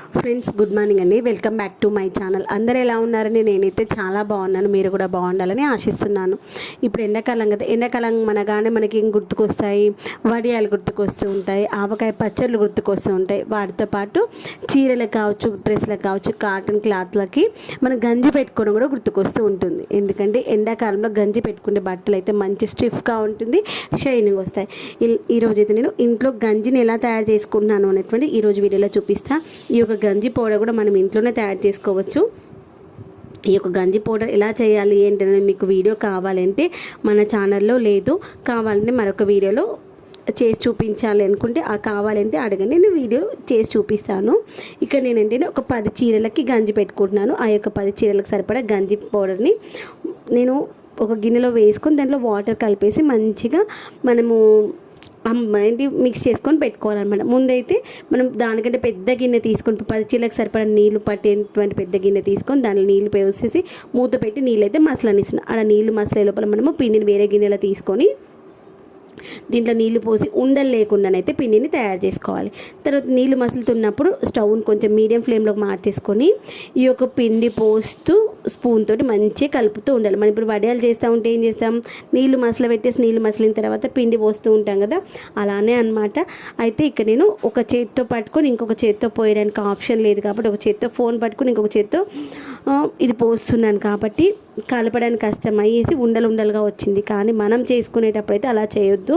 Friends good morning అండి. Welcome back to my channel అందరు ఎలా ఉన్నారని నేనైతే చాలా బాగున్నాను. మీరు కూడా బాగుండాలని ఆశిస్తున్నాను. ఇప్పుడు ఎండాకాలం కదా. ఎండాకాలం మనగానే మనకి ఏం గుర్తుకొస్తాయి? వడియాలు గుర్తుకొస్తూ ఉంటాయి. ఆవకాయ పచ్చళ్ళు గుర్తుకొస్తూ ఉంటాయి. వాటితో పాటు చీరలకు కావచ్చు డ్రెస్లకు కావచ్చు కాటన్ క్లాత్లకి మనం గంజి పెట్టుకోవడం కూడా గుర్తుకొస్తూ ఉంటుంది. ఎందుకంటే ఎండాకాలంలో గంజి పెట్టుకునే బట్టలు అయితే మంచి స్టిఫ్గా ఉంటుంది షైనింగ్ వస్తాయి. ఈ- ఈరోజు అయితే నేను ఇంట్లో గంజిని ఎలా తయారు చేసుకుంటున్నాను అనేటువంటి ఈరోజు వీడియోలో చూపిస్తా. ఈ యొక్క గంజి పౌడర్ కూడా మనం ఇంట్లోనే తయారు చేసుకోవచ్చు. ఈ యొక్క గంజి పౌడర్ ఎలా చేయాలి ఏంటనేది మీకు వీడియో కావాలంటే మన ఛానల్లో లేదు. కావాలంటే మరొక వీడియోలో చేసి చూపించాలి అనుకుంటే ఆ కావాలంటే అడగండి. నేను వీడియో చేసి చూపిస్తాను. ఇక్కడ నేనంటే ఒక పది చీరలకి గంజి పెట్టుకుంటున్నాను. ఆ యొక్క పది చీరలకు సరిపడా గంజి పౌడర్ని నేను ఒక గిన్నెలో వేసుకొని దాంట్లో వాటర్ కలిపేసి మంచిగా మనము ఏంటి మిక్స్ చేసుకొని పెట్టుకోవాలన్నమాట. ముందైతే మనం దానికంటే పెద్ద గిన్నె తీసుకొని పది చీలకు సరిపడా నీళ్ళు పట్టేటువంటి పెద్ద గిన్నె తీసుకొని దానిలో నీళ్ళు పోసేసి మూత పెట్టి నీళ్ళు అయితే మసలనిస్తున్నాం. అలా నీళ్ళు మసలే లోపల మనము పిండిని వేరే గిన్నెలో తీసుకొని దీంట్లో నీళ్ళు పోసి ఉండలు లేకుండానైతే పిండిని తయారు చేసుకోవాలి. తర్వాత నీళ్ళు మసులుతున్నప్పుడు స్టవ్ని కొంచెం మీడియం ఫ్లేమ్లోకి మార్చేసుకొని ఈ యొక్క పిండి పోస్తూ స్పూన్ తోటి మంచిగా కలుపుతూ ఉండాలి. మనం ఇప్పుడు వడియాలు చేస్తూ ఉంటే ఏం చేస్తాం? నీళ్ళు మసల పెట్టేసి నీళ్ళు మసలిన తర్వాత పిండి పోస్తూ ఉంటాం కదా? అలానే అనమాట అయితే ఇక్కడ నేను ఒక చేత్తో పట్టుకొని ఇంకొక చేత్తో పోయడానికి ఆప్షన్ లేదు కాబట్టి ఒక చేత్తో ఫోన్ పట్టుకొని ఇంకొక చేత్తో ఇది పోస్తున్నాను కాబట్టి కలపడానికి కష్టం. అయ్యేసి ఉండలు ఉండలుగా వచ్చింది. కానీ మనం చేసుకునేటప్పుడు అయితే అలా చేయొద్దు.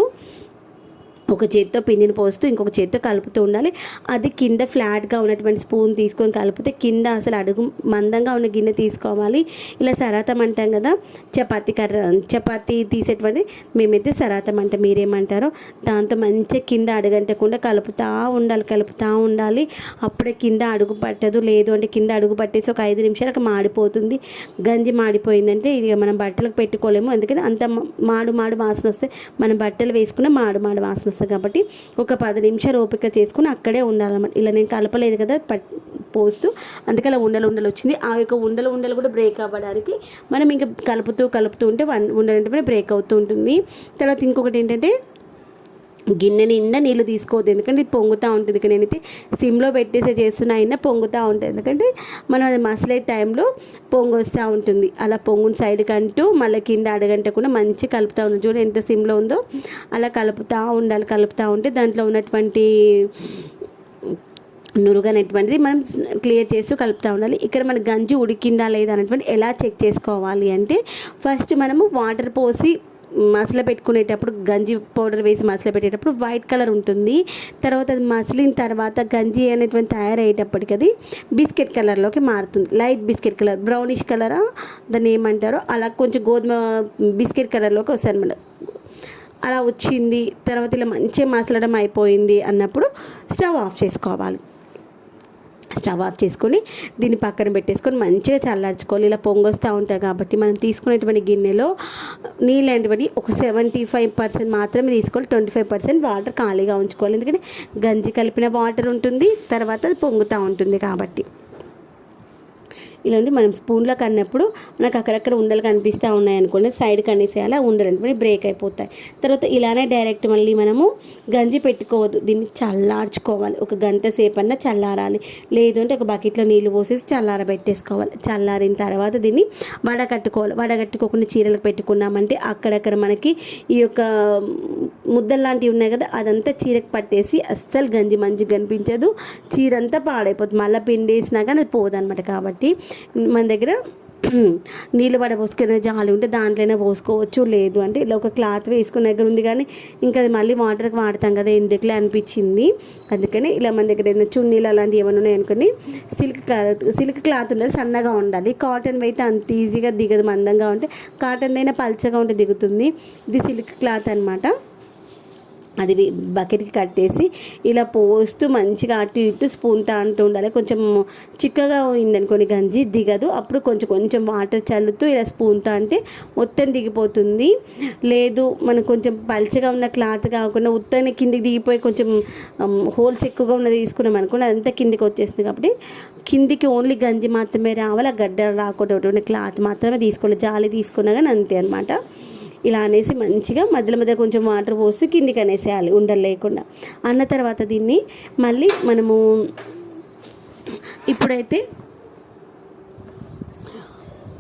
ఒక చేత్తో పిండిని పోస్తూ ఇంకొక చేత్తో కలుపుతూ ఉండాలి. అది కింద ఫ్లాట్గా ఉన్నటువంటి స్పూన్ తీసుకొని కలిపితే కింద అసలు అడుగు మందంగా ఉన్న గిన్నె తీసుకోవాలి. ఇలా సరాతం అంటాం కదా చపాతీ కర్ర చపాతీ తీసేటువంటి మేమైతే సరాతం అంటే. మీరేమంటారో దాంతో మంచిగా కింద అడుగంటకుండా కలుపుతూ ఉండాలి కలుపుతూ ఉండాలి. అప్పుడే కింద అడుగు పట్టదు లేదు అంటే కింద అడుగు పట్టేసి ఒక ఐదు నిమిషాలకు మాడిపోతుంది. గంజి మాడిపోయిందంటే ఇక మనం బట్టలకు పెట్టుకోలేము. అందుకని అంత మాడు మాడు వాసన వస్తే మనం బట్టలు వేసుకున్న మాడు మాడు వాసన వస్తుంది కాబట్టి ఒక పది నిమిషాలు ఓపిక చేసుకుని అక్కడే ఉండాలన్నమాట. ఇలా నేను కలపలేదు కదా పట్ పోస్తూ అందుకే అలా ఉండలు ఉండలు వచ్చింది. ఆ యొక్క ఉండలు ఉండలు కూడా బ్రేక్ అవ్వడానికి మనం ఇంకా కలుపుతూ కలుపుతూ ఉంటే వన్ ఉండలు బ్రేక్ అవుతూ ఉంటుంది. తర్వాత ఇంకొకటి ఏంటంటే గిన్నె నిండా నీళ్ళు తీసుకోవద్దు. ఎందుకంటే ఇది పొంగుతూ ఉంటుంది ఇక నేనైతే సిమ్లో పెట్టేసే చేస్తున్నా అయినా పొంగుతూ ఉంటుంది. ఎందుకంటే మనం అది మసలే టైంలో పొంగు వస్తూ ఉంటుంది. అలా పొంగుని సైడ్కి అంటూ మళ్ళీ కింద అడగంటకుండా మంచి కలుపుతూ ఉంటుంది చూడండి ఎంత సిమ్లో ఉందో. అలా కలుపుతూ ఉండాలి కలుపుతూ ఉంటే దాంట్లో ఉన్నటువంటి నురుగనేటువంటిది మనం క్లియర్ చేస్తూ కలుపుతూ ఉండాలి. ఇక్కడ మన గంజి ఉడికిందా లేదా అనేటువంటి ఎలా చెక్ చేసుకోవాలి అంటే ఫస్ట్ మనము వాటర్ పోసి మసల పెట్టుకునేటప్పుడు గంజి పౌడర్ వేసి మసల పెట్టేటప్పుడు వైట్ కలర్ ఉంటుంది. తర్వాత అది మసిలిన తర్వాత గంజి అనేటువంటి తయారయ్యేటప్పటికి అది బిస్కెట్ కలర్లోకి మారుతుంది. లైట్ బిస్కెట్ కలర్ బ్రౌనిష్ కలరా? దాన్ని ఏమంటారో? అలా కొంచెం గోధుమ బిస్కెట్ కలర్లోకి వస్తుంది అనమాట అలా వచ్చింది తర్వాత ఇలా మంచిగా మసలడం అయిపోయింది అన్నప్పుడు స్టవ్ ఆఫ్ చేసుకోవాలి. స్టవ్ ఆఫ్ చేసుకొని దీన్ని పక్కన పెట్టేసుకొని మంచిగా చల్లార్చుకోవాలి. ఇలా పొంగొస్తూ ఉంటాయి కాబట్టి మనం తీసుకునేటువంటి గిన్నెలో నీళ్ళు అనేటువంటి ఒక సెవెంటీ ఫైవ్ పర్సెంట్ మాత్రమే తీసుకోవాలి. ట్వంటీ ఫైవ్ పర్సెంట్ వాటర్ ఖాళీగా ఉంచుకోవాలి. ఎందుకంటే గంజి కలిపిన వాటర్ ఉంటుంది తర్వాత అది పొంగుతూ ఉంటుంది కాబట్టి. ఇలాంటి మనం స్పూన్లో కన్నప్పుడు మనకు అక్కడక్కడ ఉండలు కనిపిస్తూ ఉన్నాయి అనుకోండి సైడ్ కనేసేయాలి ఉండలు అనుకోండి బ్రేక్ అయిపోతాయి. తర్వాత ఇలానే డైరెక్ట్ మళ్ళీ మనము గంజి పెట్టుకోవద్దు. దీన్ని చల్లార్చుకోవాలి. ఒక గంట సేపు అన్నా చల్లారాలి. లేదు అంటే ఒక బకెట్లో నీళ్ళు పోసేసి చల్లార పెట్టేసుకోవాలి చల్లారిన తర్వాత దీన్ని వడగట్టుకోవాలి వడగట్టుకోకుండా చీరలకు పెట్టుకున్నామంటే అక్కడక్కడ మనకి ఈ యొక్క ముద్దలు లాంటివి ఉన్నాయి కదా అదంతా చీరకు పట్టేసి అస్సలు గంజి మంచిగా కనిపించదు. చీర అంతా పాడైపోతుంది. మళ్ళీ పిండేసినా కానీ అది అనమాట కాబట్టి మన దగ్గర నీళ్ళు పడ పోసుకునే జాలి ఉంటే దాంట్లోనే పోసుకోవచ్చు. లేదు అంటే ఇలా ఒక క్లాత్ వేసుకున్న దగ్గర ఉంది కానీ ఇంకా అది మళ్ళీ వాటర్కి వాడతాం కదా ఎందుకులే అనిపించింది. అందుకని ఇలా మన దగ్గర ఏదైనా చున్నీలు అలాంటివి ఏమైనా ఉన్నాయనుకోని సిల్క్ క్లాత్ సిల్క్ క్లాత్ ఉండాలి సన్నగా ఉండాలి. కాటన్ అయితే అంత ఈజీగా దిగదు మందంగా ఉంటే కాటన్ అయినా పల్చగా ఉంటే దిగుతుంది. ఇది సిల్క్ క్లాత్ అనమాట అది బకెట్కి కట్టేసి ఇలా పోస్తూ మంచిగా అటు ఇటు స్పూన్తో అంటూ ఉండాలి. కొంచెం చిక్కగా అయిందనుకోని గంజి దిగదు. అప్పుడు కొంచెం కొంచెం వాటర్ చల్లుతూ ఇలా స్పూన్తో అంటే మొత్తం దిగిపోతుంది. లేదు మనకు కొంచెం పల్చగా ఉన్న క్లాత్ కాకుండా ఉత్తనే కిందికి దిగిపోయి కొంచెం హోల్స్ ఎక్కువగా ఉన్నది తీసుకున్నాం అనుకోండి అదంతా కిందికి వచ్చేస్తుంది కాబట్టి కిందికి ఓన్లీ గంజి మాత్రమే రావాలి. ఆ గడ్డ రాకుండా క్లాత్ మాత్రమే తీసుకోవాలి. జాలి తీసుకున్నా కానీ అంతే అనమాట ఇలా అనేసి మంచిగా మధ్యలో మధ్య కొంచెం వాటర్ పోసి కిందికి అనేసేయాలి ఉండలు లేకుండా. అన్న తర్వాత దీన్ని మళ్ళీ మనము ఇప్పుడైతే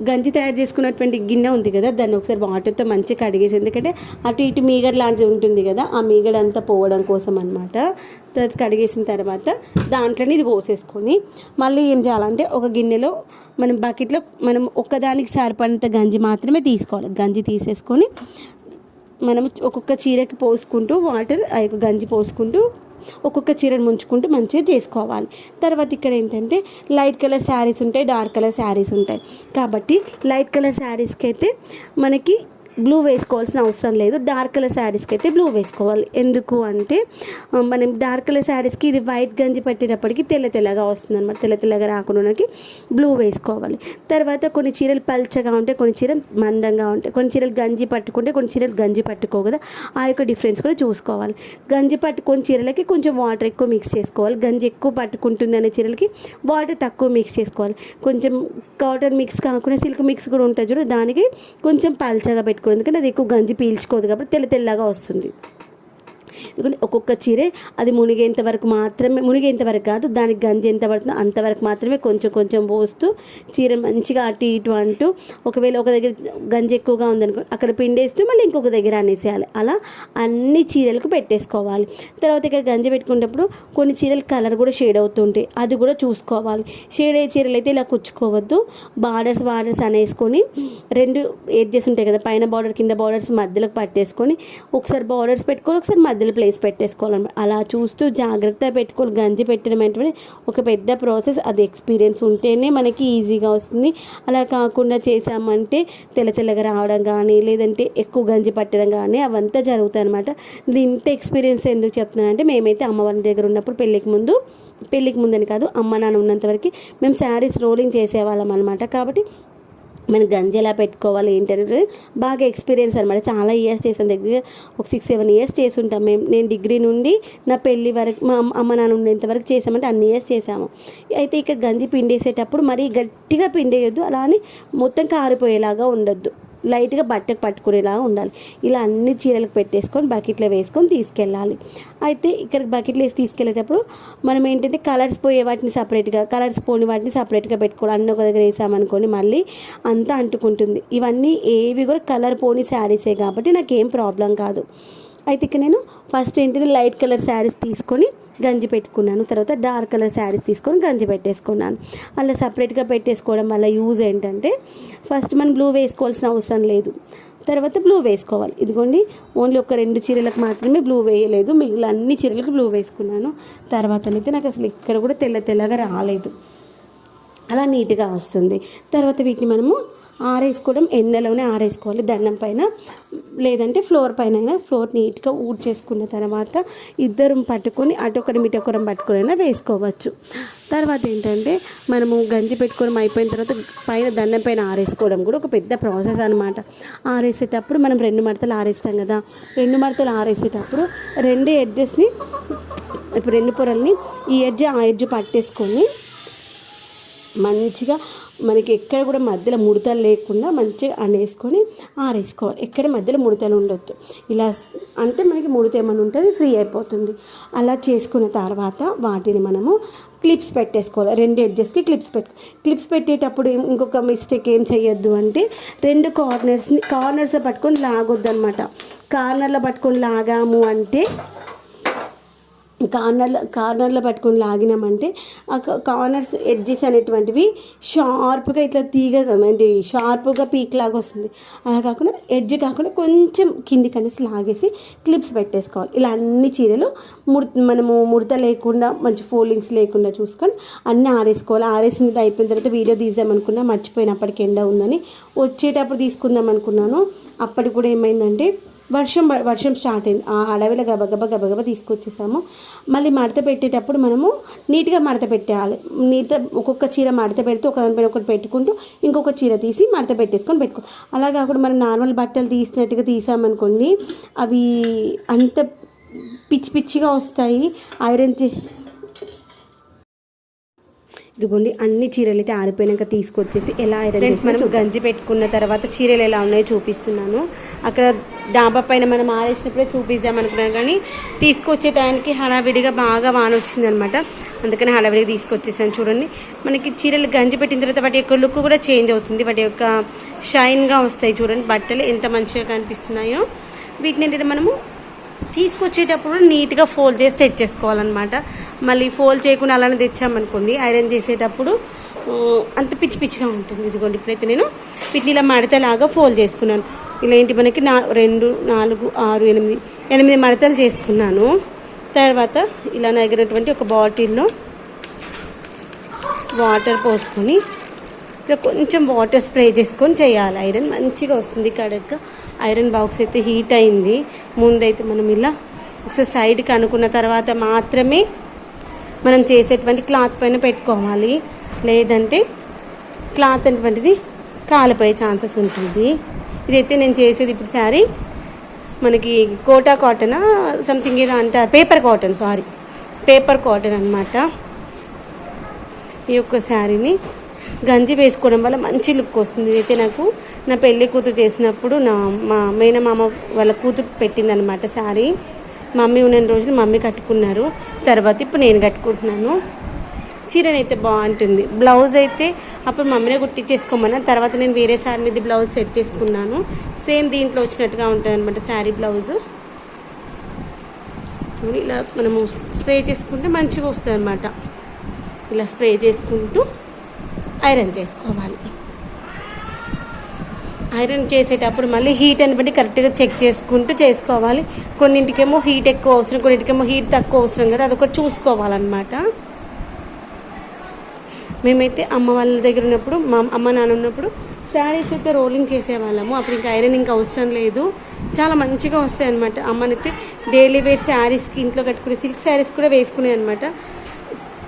గంజి తయారు చేసుకున్నటువంటి గిన్నె ఉంది కదా దాన్ని ఒకసారి వాటర్తో మంచిగా కడిగేసి ఎందుకంటే అటు ఇటు మీగడ లాంటిది ఉంటుంది కదా ఆ మీగడ అంతా పోవడం కోసం అనమాట తర్వాత కడిగేసిన తర్వాత దాంట్లోనే ఇది పోసేసుకొని మళ్ళీ ఏం చేయాలంటే ఒక గిన్నెలో మనం బకెట్లో మనం ఒక్కదానికి సరిపడినంత గంజి మాత్రమే తీసుకోవాలి. గంజి తీసేసుకొని మనం ఒక్కొక్క చీరకి పోసుకుంటూ వాటర్ ఆ యొక్క గంజి పోసుకుంటూ ఒక్కొక్క చీరను ముంచుకుంటూ మంచిగా చేసుకోవాలి. తర్వాత ఇక్కడ ఏంటంటే లైట్ కలర్ శారీస్ ఉంటాయి డార్క్ కలర్ శారీస్ ఉంటాయి. కాబట్టి లైట్ కలర్ శారీస్కి అయితే మనకి బ్లూ వేసుకోవాల్సిన అవసరం లేదు. డార్క్ కలర్ శారీస్కి అయితే బ్లూ వేసుకోవాలి. ఎందుకు అంటే మనం డార్క్ కలర్ శారీస్కి ఇది వైట్ గంజి పట్టేటప్పటికి తెల్ల తెల్లగా వస్తుంది అనమాట తెల్ల తెల్లగా రాకుండా బ్లూ వేసుకోవాలి. తర్వాత కొన్ని చీరలు పల్చగా ఉంటాయి కొన్ని చీరలు మందంగా ఉంటాయి కొన్ని చీరలు గంజి పట్టుకుంటే కొన్ని చీరలు గంజి పట్టుకో కదా. ఆ యొక్క డిఫరెన్స్ కూడా చూసుకోవాలి. గంజి పట్టుకొని చీరలకి కొంచెం వాటర్ ఎక్కువ మిక్స్ చేసుకోవాలి. గంజి ఎక్కువ పట్టుకుంటుంది అనే చీరలకి వాటర్ తక్కువ మిక్స్ చేసుకోవాలి. కొంచెం కాటన్ మిక్స్ కాకుండా సిల్క్ మిక్స్ కూడా ఉంటుంది చూడు. దానికి కొంచెం పల్చగా పెట్టుకోవాలి. ఎందుకంటే అది ఎక్కువ గంజి పీల్చుకోదు కాబట్టి తెల్ల తెల్లగా వస్తుంది. ఒక్కొక్క చీరే అది మునిగేంత వరకు మాత్రమే మునిగేంత వరకు కాదు దానికి గంజి ఎంత పడుతుందో అంతవరకు మాత్రమే కొంచెం కొంచెం పోస్తూ చీర మంచిగా అటు ఇటు అంటూ ఒకవేళ ఒక దగ్గర గంజి ఎక్కువగా ఉందనుకో అక్కడ పిండేస్తూ మళ్ళీ ఇంకొక దగ్గర అనేసేయాలి. అలా అన్ని చీరలకు పెట్టేసుకోవాలి. తర్వాత ఇక్కడ గంజి పెట్టుకునేటప్పుడు కొన్ని చీరలు కలర్ కూడా షేడ్ అవుతుంటాయి అది కూడా చూసుకోవాలి. షేడ్ అయ్యే చీరలు అయితే ఇలా కుచ్చుకోవద్దు. బార్డర్స్ బార్డర్స్ అనేసుకొని రెండు ఎడ్జెస్ ఉంటాయి కదా పైన బార్డర్ కింద బార్డర్స్ మధ్యలోకి పట్టేసుకొని ఒకసారి బార్డర్స్ పెట్టుకొని ఒకసారి మధ్యలో ప్లేస్ పెట్టేసుకోవాలన్నమాట. అలా చూస్తూ జాగ్రత్తగా పెట్టుకోవాలి గంజి పెట్టడం అంటే ఒక పెద్ద ప్రాసెస్ అది ఎక్స్పీరియన్స్ ఉంటేనే మనకి ఈజీగా వస్తుంది. అలా కాకుండా చేసామంటే తెల్ల తెల్లగా రావడం కానీ లేదంటే ఎక్కువ గంజి పట్టడం కానీ అవంతా జరుగుతాయి అనమాట ఇంత ఎక్స్పీరియన్స్ ఎందుకు చెప్తున్నానంటే మేమైతే అమ్మవారి దగ్గర ఉన్నప్పుడు పెళ్ళికి ముందు పెళ్ళికి ముందని కాదు అమ్మ నాన్న ఉన్నంతవరకు మేము శారీస్ రోలింగ్ చేసేవాళ్ళం అనమాట కాబట్టి మనం గంజి ఎలా పెట్టుకోవాలి ఏంటనేది బాగా ఎక్స్పీరియన్స్ అనమాట చాలా ఇయర్స్ చేసాను దగ్గర. ఒక సిక్స్ సెవెన్ ఇయర్స్ చేసి ఉంటాం మేము. నేను డిగ్రీ నుండి నా పెళ్ళి వరకు మా అమ్మ- అమ్మ నాన్న ఉండేంతవరకు చేసామంటే అన్ని ఇయర్స్ చేసాము అయితే ఇక్కడ గంజి పిండేసేటప్పుడు మరీ గట్టిగా పిండేయొద్దు. అలా అని మొత్తం కారిపోయేలాగా ఉండొద్దు. లైట్గా బట్టకు పట్టుకునేలాగా ఉండాలి. ఇలా అన్ని చీరలకు పెట్టేసుకొని బకెట్లో వేసుకొని తీసుకెళ్ళాలి. అయితే ఇక్కడ బకెట్లో వేసి తీసుకెళ్ళేటప్పుడు మనం ఏంటంటే కలర్స్ పోయే వాటిని సపరేట్గా కలర్స్ పోని వాటిని సపరేట్గా పెట్టుకోవాలి. అన్ని ఒక దగ్గర వేసామనుకోండి మళ్ళీ అంతా అంటుకుంటుంది. ఇవన్నీ ఏవి కూడా కలర్ పోని శారీసే కాబట్టి నాకేం ప్రాబ్లం కాదు. అయితే ఇక్కడ నేను ఫస్ట్ ఏంటంటే లైట్ కలర్ శారీస్ తీసుకొని గంజి పెట్టుకున్నాను. తర్వాత డార్క్ కలర్ శారీస్ తీసుకొని గంజి పెట్టేసుకున్నాను. అలా సపరేట్గా పెట్టేసుకోవడం వల్ల యూజ్ ఏంటంటే ఫస్ట్ మనం బ్లూ వేసుకోవాల్సిన అవసరం లేదు. తర్వాత బ్లూ వేసుకోవాలి. ఇదిగోండి ఓన్లీ ఒక రెండు చీరలకు మాత్రమే బ్లూ వేయలేదు. మిగిలిన అన్ని చీరలకు బ్లూ వేసుకున్నాను. తర్వాతనైతే నాకు అసలు ఇక్కడ కూడా తెల్ల తెల్లగా రాలేదు. అలా నీట్గా వస్తుంది. తర్వాత వీటిని మనము ఆరేసుకోవడం ఎండలోనే ఆరేసుకోవాలి. దండం పైన లేదంటే ఫ్లోర్ పైన అయినా ఫ్లోర్ నీట్గా ఊడ్ చేసుకున్న తర్వాత ఇద్దరం పట్టుకొని అటొకరం ఇటొకరం పట్టుకొని అయినా వేసుకోవచ్చు. తర్వాత ఏంటంటే మనము గంజి పెట్టుకోవడం అయిపోయిన తర్వాత పైన దండం పైన ఆరేసుకోవడం కూడా ఒక పెద్ద ప్రాసెస్ అనమాట ఆరేసేటప్పుడు మనం రెండు మడతలు ఆరేస్తాం కదా రెండు మడతలు ఆరేసేటప్పుడు రెండు ఎడ్జెస్ని ఇప్పుడు రెండు పొరల్ని ఈ ఎడ్జ్ ఆ ఎడ్జ్ పట్టేసుకొని మంచిగా మనకి ఎక్కడ కూడా మధ్యలో ముడతలు లేకుండా మంచిగా అనేసుకొని ఆరేసుకోవాలి. ఎక్కడ మధ్యలో ముడతలు ఉండొద్దు. ఇలా అంటే మనకి ముడత ఏమైనా ఉంటుంది ఫ్రీ అయిపోతుంది. అలా చేసుకున్న తర్వాత వాటిని మనము క్లిప్స్ పెట్టేసుకోవాలి. రెండు ఎడ్జెస్కి క్లిప్స్ పెట్టు క్లిప్స్ పెట్టేటప్పుడు ఇంకొక మిస్టేక్ ఏం చేయొద్దు అంటే రెండు కార్నర్స్ని కార్నర్స్ పట్టుకొని లాగొద్దు అనమాట కార్నర్లో పట్టుకొని లాగాము అంటే కార్నర్లో కార్నర్లో పట్టుకొని లాగినామంటే ఆ క- కార్నర్స్ ఎడ్జెస్ అనేటువంటివి షార్ప్గా ఇట్లా తీగ అంటే షార్ప్గా పీక్ లాగా వస్తుంది. అలా కాకుండా ఎడ్జ్ కాకుండా కొంచెం కిందికి అనేసి లాగేసి క్లిప్స్ పెట్టేసుకోవాలి. ఇలా అన్ని చీరలు ముడి మనము ముడత లేకుండా మంచి ఫోల్డింగ్స్ లేకుండా చూసుకొని అన్నీ ఆరేసుకోవాలి. ఆరేసిన అయిపోయిన తర్వాత వీడియో తీద్దామనుకున్నా మర్చిపోయినప్పటికి ఎండ ఉందని వచ్చేటప్పుడు తీసుకుందాం అనుకున్నాను అప్పటికి కూడా ఏమైందంటే వర్షం వర్షం స్టార్ట్ అయింది. ఆ అడవిలో గబగబా గబగబా తీసుకొచ్చేసాము. మళ్ళీ మడత పెట్టేటప్పుడు మనము నీట్గా మడత పెట్టేయాలి. నీట్ ఒక్కొక్క చీర మడత పెడుతూ ఒక దానిపైన ఒకటి పెట్టుకుంటూ ఇంకొక చీర తీసి మడత పెట్టేసుకొని పెట్టుకో అలా కాకుండా మనం నార్మల్ బట్టలు తీసినట్టుగా తీసామనుకోండి అవి అంత పిచ్చి పిచ్చిగా వస్తాయి. ఐరన్ ఇదిగోండి అన్ని చీరలు అయితే ఆరిపోయినాక తీసుకొచ్చేసి ఎలా ఐరన్ మనం గంజి పెట్టుకున్న తర్వాత చీరలు ఎలా ఉన్నాయో చూపిస్తున్నాను. అక్కడ డాబా పైన మనం ఆరేసినప్పుడే చూపిద్దాం అనుకున్నాను కానీ తీసుకొచ్చే టైంకి హడావిడిగా బాగా వాన వచ్చిందనమాట అందుకని హడావిడిగా తీసుకొచ్చేసాను చూడండి. మనకి చీరలు గంజి పెట్టిన తర్వాత వాటి యొక్క లుక్ కూడా చేంజ్ అవుతుంది. వాటి యొక్క షైన్గా వస్తాయి చూడండి. బట్టలు ఎంత మంచిగా కనిపిస్తున్నాయో. వీటిని ఏంటంటే మనము తీసుకొచ్చేటప్పుడు నీట్గా ఫోల్డ్ చేసి తెచ్చేసుకోవాలన్నమాట. మళ్ళీ ఫోల్డ్ చేయకుండా అలానే తెచ్చామనుకోండి ఐరన్ చేసేటప్పుడు అంత పిచ్చి పిచ్చిగా ఉంటుంది. ఇదిగోండి ఇప్పుడైతే నేను వీటిని ఇలా మడతలాగా ఫోల్డ్ చేసుకున్నాను. ఇలా ఏంటి మనకి నా రెండు నాలుగు ఆరు ఎనిమిది ఎనిమిది మడతలు చేసుకున్నాను. తర్వాత ఇలా నగినటువంటి ఒక బాటిల్లో వాటర్ పోసుకొని ఇలా కొంచెం వాటర్ స్ప్రే చేసుకొని చేయాలి. ఐరన్ మంచిగా వస్తుంది కడగ్గా ఐరన్ బాక్స్ అయితే హీట్ అయింది. ముందైతే మనం ఇలా ఒకసారి సైడ్కి అనుకున్న తర్వాత మాత్రమే మనం చేసేటువంటి క్లాత్ పైన పెట్టుకోవాలి. లేదంటే క్లాత్ అనేటువంటిది కాలిపోయే ఛాన్సెస్ ఉంటుంది. ఇదైతే నేను చేసేది ఇప్పుడు శారీ. మనకి కోటా కాటన్? సంథింగ్ ఏదో అంటారు. Paper cotton sari paper cotton అనమాట ఈ యొక్క శారీని గంజి వేసుకోవడం వల్ల మంచి లుక్ వస్తుంది. ఇదైతే నాకు నా పెళ్ళి కూతురు చేసినప్పుడు నా మా మేనమామ వాళ్ళ కూతురు పెట్టిందనమాట శారీ. మమ్మీ ఉన్న రోజులు మమ్మీ కట్టుకున్నారు. తర్వాత ఇప్పుడు నేను కట్టుకుంటున్నాను. చీరని అయితే బాగుంటుంది. బ్లౌజ్ అయితే అప్పుడు మమ్మీనే కుట్టించేసుకోమన్నా తర్వాత నేను వేరే శారీ మీద బ్లౌజ్ సెట్ చేసుకున్నాను. సేమ్ దీంట్లో వచ్చినట్టుగా ఉంటుంది అనమాట శారీ బ్లౌజు ఇలా మనము స్ప్రే చేసుకుంటే మంచిగా వస్తుంది అనమాట ఇలా స్ప్రే చేసుకుంటూ ఐరన్ చేసుకోవాలి. ఐరన్ చేసేటప్పుడు మళ్ళీ హీట్ అని బట్టి కరెక్ట్గా చెక్ చేసుకుంటూ చేసుకోవాలి. కొన్నింటికేమో హీట్ ఎక్కువ అవసరం కొన్నింటికేమో హీట్ తక్కువ అవసరం కదా అదొకటి చూసుకోవాలన్నమాట. మేమైతే అమ్మ వాళ్ళ దగ్గర ఉన్నప్పుడు మా అమ్మ నాన్న ఉన్నప్పుడు శారీస్ అయితే రోలింగ్ చేసేవాళ్ళము. అప్పుడు ఇంకా ఐరన్ ఇంకా అవసరం లేదు. చాలా మంచిగా వస్తాయి అనమాట అమ్మనైతే డైలీ వేర్ శారీస్కి ఇంట్లో కట్టుకునే సిల్క్ శారీస్ కూడా వేసుకునేది అనమాట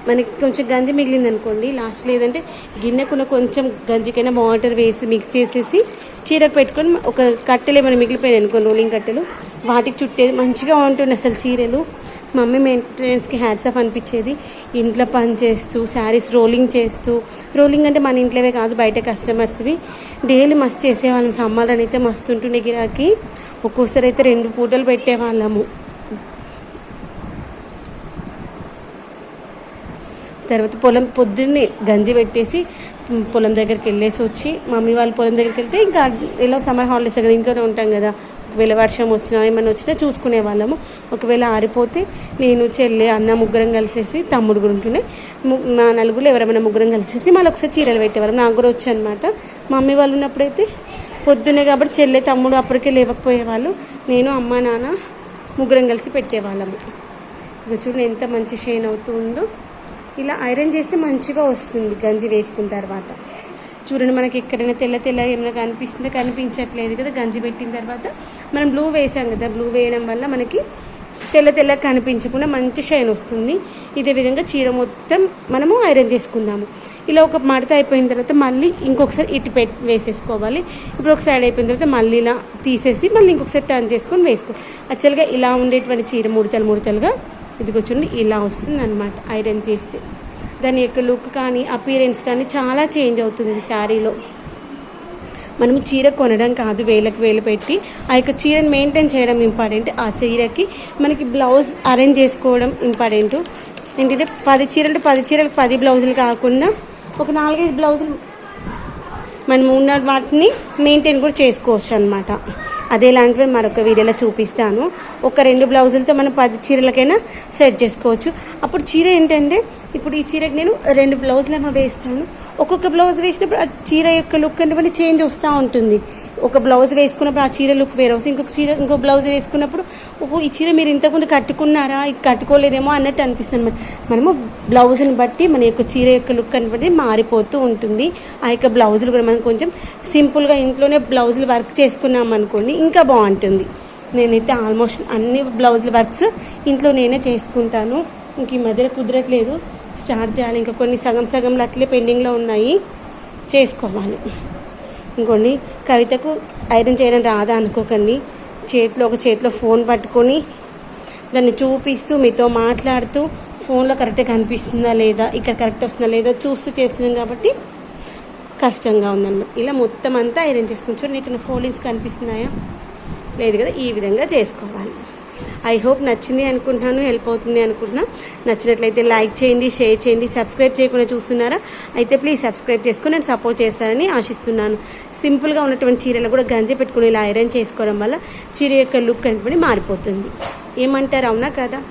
మనకి కొంచెం గంజి మిగిలింది అనుకోండి. లాస్ట్ లేదంటే గిన్నెకున్న కొంచెం గంజికైనా వాటర్ వేసి మిక్స్ చేసేసి చీరకు పెట్టుకొని ఒక కట్టెలు ఏమైనా మిగిలిపోయాయి అనుకోండి రోలింగ్ కట్టెలు. వాటికి చుట్టేది మంచిగా ఉంటుంది అసలు చీరలు. మమ్మీ మెయింటెనెన్స్కి హ్యాడ్స్ ఆఫ్ అనిపించేది. ఇంట్లో పని చేస్తూ శారీస్ రోలింగ్ చేస్తూ. రోలింగ్ అంటే మన ఇంట్లోవే కాదు బయట కస్టమర్స్వి డైలీ మస్తు చేసేవాళ్ళం సమ్మర్ అని అయితే మస్తు ఉంటుండే గిరాకీ. ఒక్కోసారి అయితే రెండు పూటలు పెట్టేవాళ్ళము. తర్వాత పొలం పొద్దున్నే గంజి పెట్టేసి పొలం దగ్గరికి వెళ్ళేసి వచ్చి మమ్మీ వాళ్ళు పొలం దగ్గరికి వెళ్తే ఇంకా ఎలా సమ్మర్ హాలిడేస్ కదా ఇంట్లోనే ఉంటాం కదా. ఒకవేళ వర్షం వచ్చినా ఏమైనా వచ్చినా చూసుకునే వాళ్ళము. ఒకవేళ ఆరిపోతే నేను చెల్లె అన్న ముగ్గురం కలిసేసి తమ్ముడు కూడా ఉంటుండే. మా నలుగురు ఎవరైనా ముగ్గురం కలిసేసి మళ్ళీ ఒకసారి చీరలు పెట్టేవాళ్ళం. నాకు కూడా వచ్చి అనమాట మమ్మీ వాళ్ళు ఉన్నప్పుడైతే పొద్దున్నే కాబట్టి చెల్లె తమ్ముడు అప్పటికే లేవకపోయేవాళ్ళు. నేను అమ్మ నాన్న ముగ్గురం కలిసి పెట్టేవాళ్ళము. ఇక చూడండి ఎంత మంచి షైన్ అవుతుందో. ఇలా ఐరన్ చేస్తే మంచిగా వస్తుంది గంజి వేసుకున్న తర్వాత. చూడండి మనకి ఎక్కడైనా తెల్ల తెల్ల ఏమైనా కనిపిస్తుందో కనిపించట్లేదు కదా గంజి పెట్టిన తర్వాత మనం బ్లూ వేసాం కదా బ్లూ వేయడం వల్ల మనకి తెల్ల తెల్ల కనిపించకుండా మంచి షైన్ వస్తుంది. ఇదే విధంగా చీర మొత్తం మనము ఐరన్ చేసుకుందాము. ఇలా ఒక మడత అయిపోయిన తర్వాత మళ్ళీ ఇంకొకసారి ఇటు పెట్టి వేసేసుకోవాలి. ఇప్పుడు ఒక సైడ్ అయిపోయిన తర్వాత మళ్ళీ ఇలా తీసేసి మళ్ళీ ఇంకొకసారి టర్న్ చేసుకొని వేసుకో యాక్చువల్గా ఇలా ఉండేటువంటి చీర ముడతలు ముడతలుగా ఇదిగో చూడండి ఇలా వస్తుంది అనమాట ఐరన్ చేస్తే. దాని యొక్క లుక్ కానీ అపీరెన్స్ కానీ చాలా చేంజ్ అవుతుంది శారీలో. మనం చీర కొనడం కాదు వేలకు వేలు పెట్టి ఆ యొక్క చీరని మెయింటైన్ చేయడం ఇంపార్టెంట్ ఆ చీరకి మనకి బ్లౌజ్ అరేంజ్ చేసుకోవడం ఇంపార్టెంట్ ఏంటంటే పది చీరలు పది చీరలు పది బ్లౌజులు కాకుండా ఒక నాలుగైదు బ్లౌజులు మనం ఉన్న వాటిని మెయింటైన్ కూడా చేసుకోవచ్చు అనమాట అదే లాంటివి మరొక వీడియోలో చూపిస్తాను. ఒక రెండు బ్లౌజులతో మనం పది చీరలకైనా సెట్ చేసుకోవచ్చు. అప్పుడు చీర ఏంటంటే ఇప్పుడు ఈ చీరకి నేను రెండు బ్లౌజులు ఏమో వేస్తాను. ఒక్కొక్క బ్లౌజ్ వేసినప్పుడు ఆ చీర యొక్క లుక్ అనేవి చేంజ్ వస్తూ ఉంటుంది. ఒక బ్లౌజ్ వేసుకున్నప్పుడు ఆ చీర లుక్ వేరే వస్తుంది. ఇంకొక చీర ఇంకో బ్లౌజ్ వేసుకున్నప్పుడు ఓహో ఈ చీర మీరు ఇంతకుముందు కట్టుకున్నారా? ఇది కట్టుకోలేదేమో అన్నట్టు అనిపిస్తుంది అనమాట మనము బ్లౌజ్ని బట్టి మన యొక్క చీర యొక్క లుక్ అనేది మారిపోతూ ఉంటుంది. ఆ యొక్క బ్లౌజులు కూడా మనం కొంచెం సింపుల్గా ఇంట్లోనే బ్లౌజులు వర్క్ చేసుకున్నాం అనుకోండి ఇంకా బాగుంటుంది. నేనైతే ఆల్మోస్ట్ అన్ని బ్లౌజ్ల వర్క్స్ ఇంట్లో నేనే చేసుకుంటాను. ఇంక ఈ మధ్యలో కుదరట్లేదు. స్టార్ట్ చేయాలి. ఇంకా కొన్ని సగం సగంలో అట్లే పెండింగ్లో ఉన్నాయి. చేసుకోవాలి. ఇంకోండి కవితకు ఐరన్ చేయడం రాదా అనుకోకండి. చేతిలో ఒక చేతిలో ఫోన్ పట్టుకొని దాన్ని చూపిస్తూ మీతో మాట్లాడుతూ ఫోన్లో కరెక్ట్గా కనిపిస్తుందా లేదా ఇక్కడ కరెక్ట్ వస్తుందా లేదా చూస్తూ చేస్తున్నాం కాబట్టి కష్టంగా ఉందన్నమాట ఇలా మొత్తం అంతా ఐరన్ చేసుకుని చూడండి ఇక్కడ ఫోల్డింగ్స్ కనిపిస్తున్నాయా? లేదు కదా ఈ విధంగా చేసుకోవాలి. ఐ హోప్ నచ్చింది అనుకుంటున్నాను హెల్ప్ అవుతుంది అనుకుంటున్నా. నచ్చినట్లయితే లైక్ చేయండి షేర్ చేయండి సబ్స్క్రైబ్ చేయకుండా చూస్తున్నారా? అయితే ప్లీజ్ సబ్స్క్రైబ్ చేసుకుని నేను సపోర్ట్ చేస్తారని ఆశిస్తున్నాను. సింపుల్గా ఉన్నటువంటి చీరలు కూడా గంజి పెట్టుకుని ఇలా ఐరన్ చేసుకోవడం వల్ల చీర యొక్క లుక్ అనేటువంటి మారిపోతుంది. ఏమంటారు అవునా కదా?